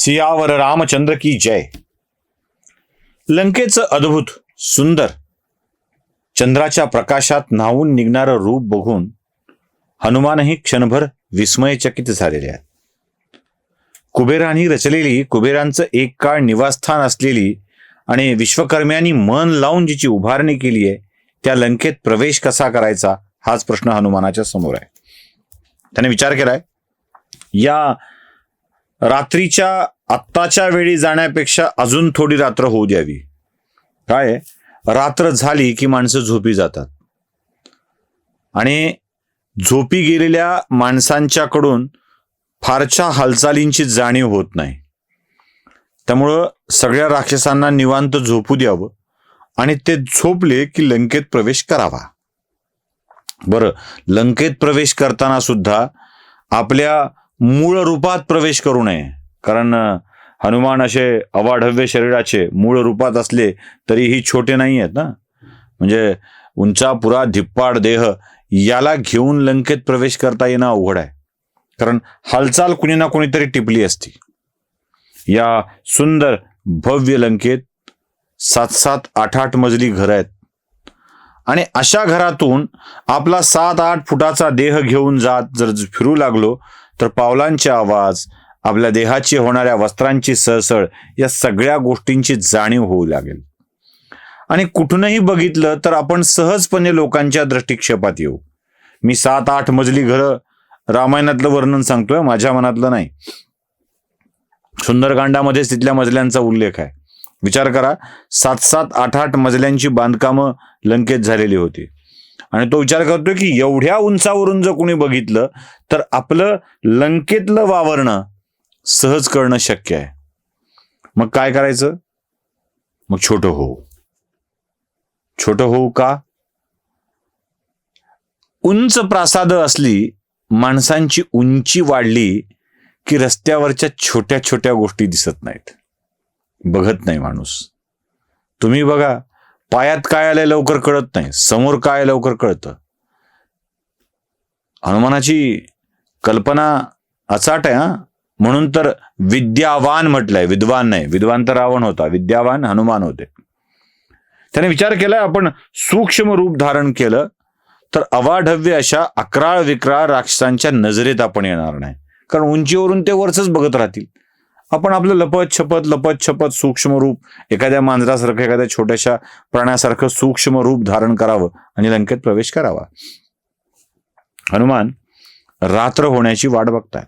सियावर रामचंद्र की जय. लंकेचं अद्भुत सुंदर चंद्राच्या प्रकाशात न्हावून निघणारं रूप बघून हनुमानही क्षणभर विस्मयचकित झालेले आहेत. कुबेरांनी रचलेली कुबेरांचं एक काळ निवासस्थान असलेली आणि विश्वकर्म्यांनी मन लावून जिची उभारणी केली आहे त्या लंकेत प्रवेश कसा करायचा हाच प्रश्न हनुमानाच्या समोर आहे. त्याने विचार केलाय. या रात्रीच्या आत्ताच्या वेळी जाण्यापेक्षा अजून थोडी रात्र होऊ द्यावी. काय? रात्र झाली की माणसं झोपी जातात. आणि झोपी गेलेल्या माणसांच्याकडून फारच्या हालचालींची जाणीव होत नाही. त्यामुळं सगळ्या राक्षसांना निवांत झोपू द्यावं आणि ते झोपले की लंकेत प्रवेश करावा. बरं लंकेत प्रवेश करताना सुद्धा आपल्या मूळ रूपात प्रवेश करू नये. कारण हनुमान असे अवाढव्य शरीराचे मूळ रूपात असले तरीही छोटे नाही आहेत ना? म्हणजे उंचापुरा धिप्पाड देह याला घेऊन लंकेत प्रवेश करता येणं अवघड आहे. कारण हालचाल कुणी ना कुणीतरी टिपली असती. या सुंदर भव्य लंकेत सात सात आठ आठ मजली घरं आहेत. आणि अशा घरातून आपला सात आठ फुटाचा देह घेऊन जात जर फिरू लागलो तर पावलांचे आवाज आपल्या देहाची होणाऱ्या वस्त्रांची सळसळ या सगळ्या गोष्टींची जाणीव होऊ लागेल. आणि कुठूनही बघितलं तर आपण सहजपणे लोकांच्या दृष्टिक्षेपात येऊ. मी सात आठ मजली घरं रामायणातलं वर्णन सांगतोय माझ्या मनातलं नाही. सुंदरकांडामध्येच तिथल्या मजल्यांचा उल्लेख आहे. विचार करा सात सात आठ आठ मजल्यांची बांधकामं लंकेत झालेली होती. आणि तो विचार करतोय की एवढ्या उंचावरून जर कोणी बघितलं तर आपलं लंकेतलं वावरणं सहज करणं शक्य आहे. मग काय करायचं? मग छोटं होऊ. छोटं होऊ का? उंच प्रासाद असली माणसांची उंची वाढली की रस्त्यावरच्या छोट्या छोट्या गोष्टी दिसत नाहीत. बघत नाही माणूस. तुम्ही बघा पायात काय आलंय लवकर कळत नाही. समोर काय लवकर कळतं. हनुमानाची कल्पना अचाट आहे हा. म्हणून तर विद्यावान म्हटलंय. विद्वान नाही. विद्वान तर रावण होता. विद्यावान हनुमान होते. त्याने विचार केलाय आपण सूक्ष्म रूप धारण केलं तर अवाढव्य अशा अकराळ विक्राळ राक्षसांच्या नजरेत आपण येणार नाही. कारण उंचीवरून ते वरच बघत राहतील. आपण आपलं लपत छपत लपत छपत सूक्ष्म रूप एखाद्या मांजरासारखं एखाद्या छोट्याशा प्राण्यासारखं सूक्ष्म रूप धारण करावं आणि लंकेत प्रवेश करावा. हनुमान रात्र होण्याची वाट बघताय.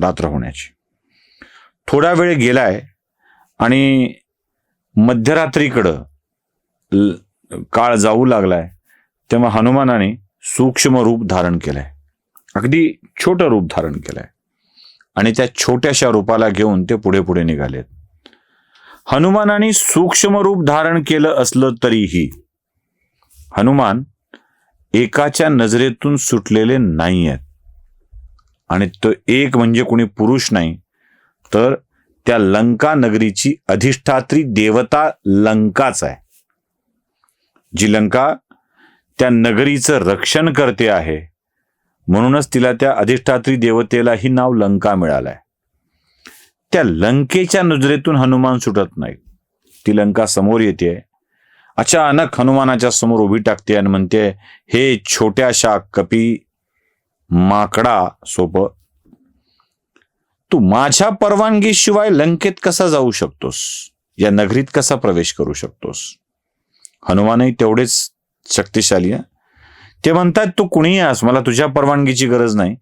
रात्र होण्याची. थोडा वेळ गेलाय आणि मध्यरात्रीकडं काळ जाऊ लागलाय तेव्हा हनुमानाने सूक्ष्म रूप धारण केलंय. अगदी छोटं रूप धारण केलंय. आणि त्या छोट्याशा रूपाला घेऊन ते पुढे पुढे निघालेत. हनुमानाने सूक्ष्म रूप धारण केलं असलं तरीही हनुमान एकाच्या नजरेतून सुटलेले नाही आहेत आणि तो एक म्हणजे कोणी पुरुष नाही तर त्या लंका नगरीची अधिष्ठात्री देवता लंकाच आहे. जी लंका त्या नगरीचं रक्षण करते आहे म्हणूनच तिला त्या अधिष्ठात्री देवतेलाही नाव लंका मिळालंय. त्या लंकेच्या नजरेतून हनुमान सुटत नाही ती लंका समोर येते. अचानक हनुमानाच्या समोर उभी टाकते आणि म्हणते हे छोट्याशा कपी माकडा सोप तू माझ्या परवानगीशिवाय लंकेत कसा जाऊ शकतोस? या नगरीत कसा प्रवेश करू शकतोस? हनुमानही तेवढेच शक्तिशाली आहे ते म्हणतात तू कुणीही आस मला तुझ्या परवानगीची गरज नाही.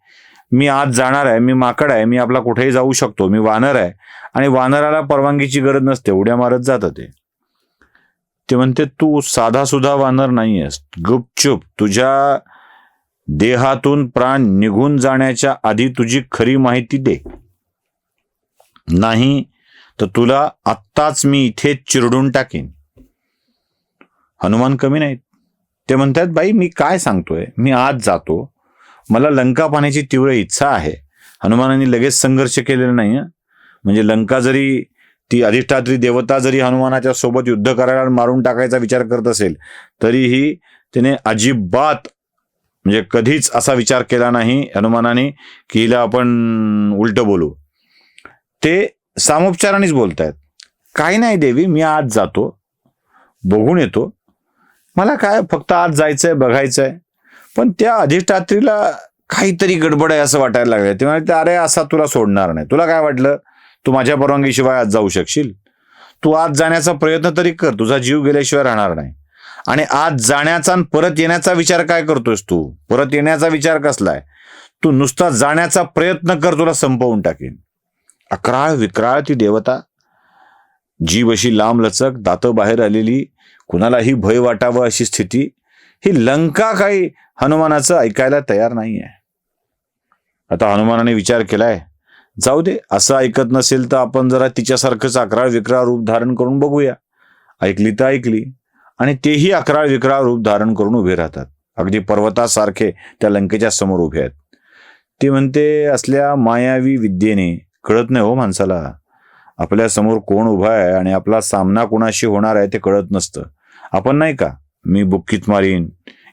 मी आज जाणार आहे मी माकड आहे मी आपला कुठेही जाऊ शकतो मी वानर आहे आणि वानराला परवानगीची गरज नसते उड्या मारत जातं ते. ते म्हणते तू साधा सुद्धा वानर नाहीयेस गुपचूप. तुझ्या देहातून प्राण निघून जाण्याच्या आधी तुझी खरी माहिती दे. नाही तर तुला आत्ताच मी इथे चिरडून टाकीन. हनुमान कमी नाहीत. ते म्हणतात बाई मी काय सांगतोय? मी आज जातो. मला लंका पाहण्याची तीव्र इच्छा आहे. हनुमानांनी लगेच संघर्ष केलेला नाही म्हणजे लंका जरी ती अधिष्ठात्री देवता जरी हनुमानाच्या सोबत युद्ध करायला मारून टाकायचा विचार करत असेल तरीही तिने अजिबात म्हणजे कधीच असा विचार केला नाही हनुमानाने की हिला आपण उलट बोलू. ते सामोपचारानेच बोलतायत काही नाही देवी मी आज जातो. बघून येतो. मला काय फक्त आज जायचंय बघायचंय. पण त्या अधिष्ठात्रीला काहीतरी गडबड आहे असं वाटायला लागलं ते म्हणाले अरे असा तुला सोडणार नाही. तुला काय वाटलं? तू माझ्या परवानगीशिवाय आज जाऊ शकशील? तू आज जाण्याचा प्रयत्न तरी कर. तुझा जीव गेल्याशिवाय राहणार नाही. आणि आज जाण्याचा आणि परत येण्याचा विचार काय करतोयस तू? परत येण्याचा विचार कसलाय तू नुसता जाण्याचा प्रयत्न कर तुला संपवून टाकेन. अकराळ विक्राळ ती देवता. जीव अशी लांब लचक दातं बाहेर आलेली कुणालाही भय वाटावं अशी स्थिती ही लंका काही हनुमानाचं ऐकायला तयार नाही आहे आता हनुमानाने विचार केलाय जाऊ दे असं ऐकत नसेल तर आपण जरा तिच्यासारखंच अकराळ विक्राळ रूप धारण करून बघूया. ऐकली तर ऐकली आणि तेही अकराळ विक्राळ रूप धारण करून उभे राहतात. अगदी पर्वतासारखे त्या लंकेच्या समोर उभे आहेत. ती म्हणते असल्या मायावी विद्येने कळत नाही हो माणसाला आपल्यासमोर कोण उभा आहे आणि आपला सामना कोणाशी होणार आहे ते कळत नसतं. आपण नाही का? मी बुक्कीत मारीन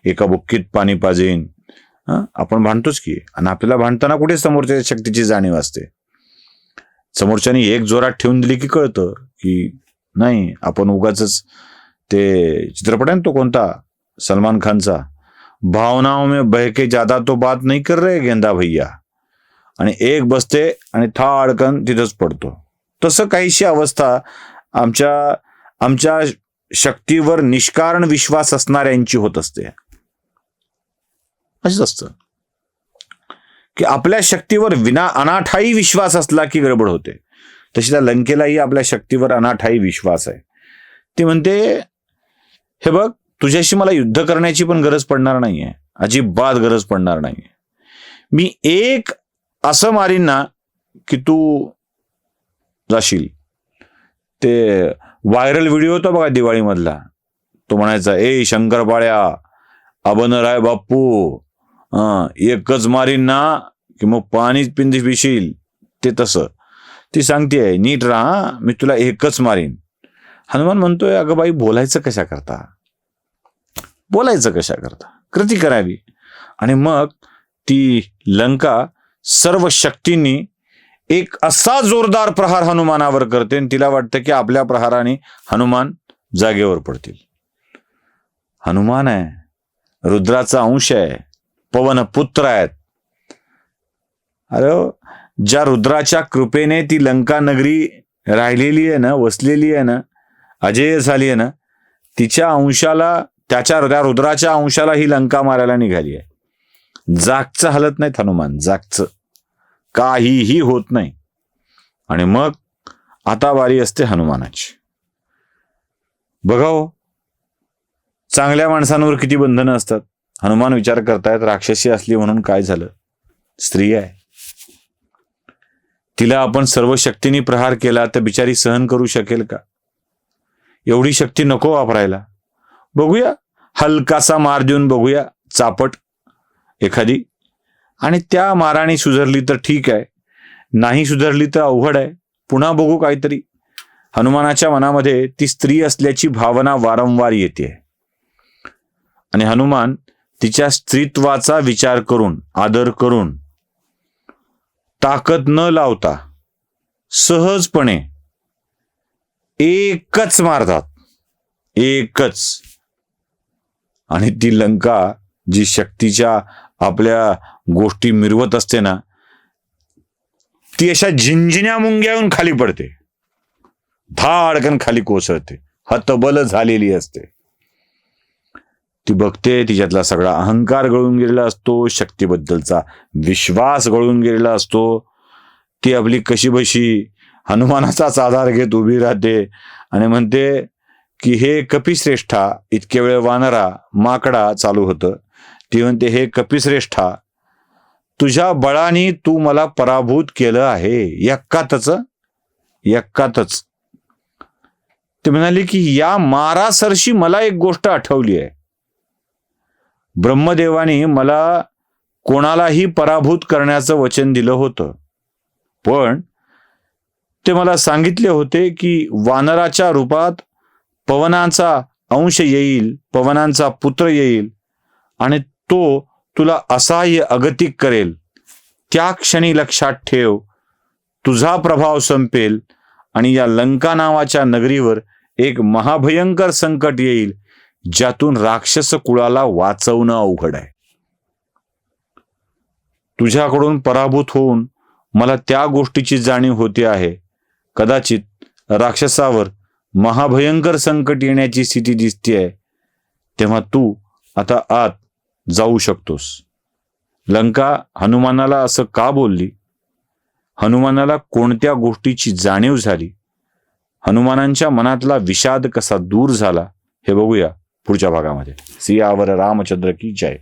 एका बुक्कीत पाणी पाजेन. आपण भांडतोच की. आणि आपल्याला भांडताना कुठे समोरच्या शक्तीची जाणीव असते? समोरच्यानी एक जोरात ठेवून दिली की कळतं की नाही आपण उगाच ते चित्रपट आहे ना तो कोणता? सलमान खानचा. भावनाओं में बहके ज्यादा तो बात नाही कर रहे गेंदा भैया. आणि एक बसते आणि था अडकन तिथंच पडतो. तसं काहीशी अवस्था आमच्या आमच्या शक्तीवर निष्कारण विश्वास असणाऱ्यांची होत असते. असंच असतं. की आपल्या शक्तीवर विना अनाठाई विश्वास असला की गडबड होते. तशी त्या लंकेलाही आपल्या शक्तीवर अनाठाई विश्वास आहे. ती म्हणते हे बघ तुझ्याशी मला युद्ध करण्याची पण गरज पडणार नाहीये. अजिबात गरज पडणार नाहीये. मी एक असं मारीन ना की तू जाशील. ते व्हायरल व्हिडिओ होता बघा दिवाळीमधला. तो म्हणायचा ए शंकरपाळ्या अबनराय राय बाप्पू एकच मारीन ना की मग पाणीच पिंदी पिशील. ते तसं. ती सांगते नीट राहा मी तुला एकच मारीन. हनुमान म्हणतोय अगं बाई बोलायचं कशा करता? बोलायचं कशा करता? कृती करावी. आणि मग ती लंका सर्व शक्तींनी एक असा जोरदार प्रहार हनुमानावर करते आणि तिला वाटतं की आपल्या प्रहाराने हनुमान जागेवर पडतील. हनुमान आहे रुद्राचा अंश आहे पवन पुत्र आहेत. अरे हो, ज्या रुद्राच्या कृपेने ती लंका नगरी राहिलेली आहे ना वसलेली आहे ना अजेय झाली आहे ना तिच्या अंशाला त्याच्या त्या रुद्राच्या अंशाला ही लंका मारायला निघाली आहे. जागचं हलत नाहीत हनुमान जागचं. काहीही होत नाही. आणि मग आता वारी असते हनुमानाची. बघाव. चांगल्या माणसांवर किती बंधनं असतात. हनुमान विचार करतायत राक्षसी असली म्हणून काय झालं? स्त्री आहे. तिला आपण सर्व शक्तीने प्रहार केला तर बिचारी सहन करू शकेल का? एवढी शक्ती नको वापरायला. बघूया. हलकासा मार देऊन बघूया. चापट. एखादी आणि त्या माराने सुधारली तर ठीक आहे. नाही सुधारली तर अवघड आहे. पुन्हा बघू काहीतरी. हनुमानाच्या मनामध्ये ती स्त्री असल्याची भावना वारंवार येते. आणि हनुमान तिच्या स्त्रीत्वाचा विचार करून आदर करून ताकद न लावता सहजपणे एकच मारतात. एकच. आणि ती लंका जी शक्तीच्या आपल्या गोष्टी मिरवत असते ना ती अशा झिंजिन्या मुंग्याहून खाली पडते. धाडकन खाली कोसळते. हतबल झालेली असते. ती बघते तिच्यातला सगळा अहंकार गळून गेलेला असतो शक्तीबद्दलचा विश्वास गळून गेलेला असतो. ती आपली कशी बशी हनुमानाचाच आधार घेत उभी राहते आणि म्हणते की हे कपिश्रेष्ठा इतके वेळ वानरा माकडा चालू होतं. ती म्हणते हे कपिश्रेष्ठा तुझ्या बळाने तू मला पराभूत केलं आहे. यक्कातच यक्कातच. ते म्हणाले की या मारासरशी मला एक गोष्ट आठवली आहे. ब्रह्मदेवाने मला कोणालाही पराभूत करण्याचं वचन दिलं होतं. पण ते मला सांगितले होते की वानराच्या रूपात पवनांचा अंश येईल पवनांचा पुत्र येईल आणि तो तुला असहाय्य अगतिक करेल. त्या क्षणी लक्षात ठेव तुझा प्रभाव संपेल आणि या लंका नावाच्या नगरीवर एक महाभयंकर संकट येईल ज्यातून राक्षस कुळाला वाचवणं अवघड आहे. तुझ्याकडून पराभूत होऊन मला त्या गोष्टीची जाणीव होते आहे. कदाचित राक्षसावर महाभयंकर संकट येण्याची स्थिती दिसते आहे तेव्हा तू आता आत जाऊ शकतोस. लंका हनुमानाला असं का बोलली? हनुमानाला कोणत्या गोष्टीची जाणीव झाली? हनुमानांच्या मनातला विषाद कसा दूर झाला? हे बघूया पुढच्या भागामध्ये. सियावर रामचंद्र की जय.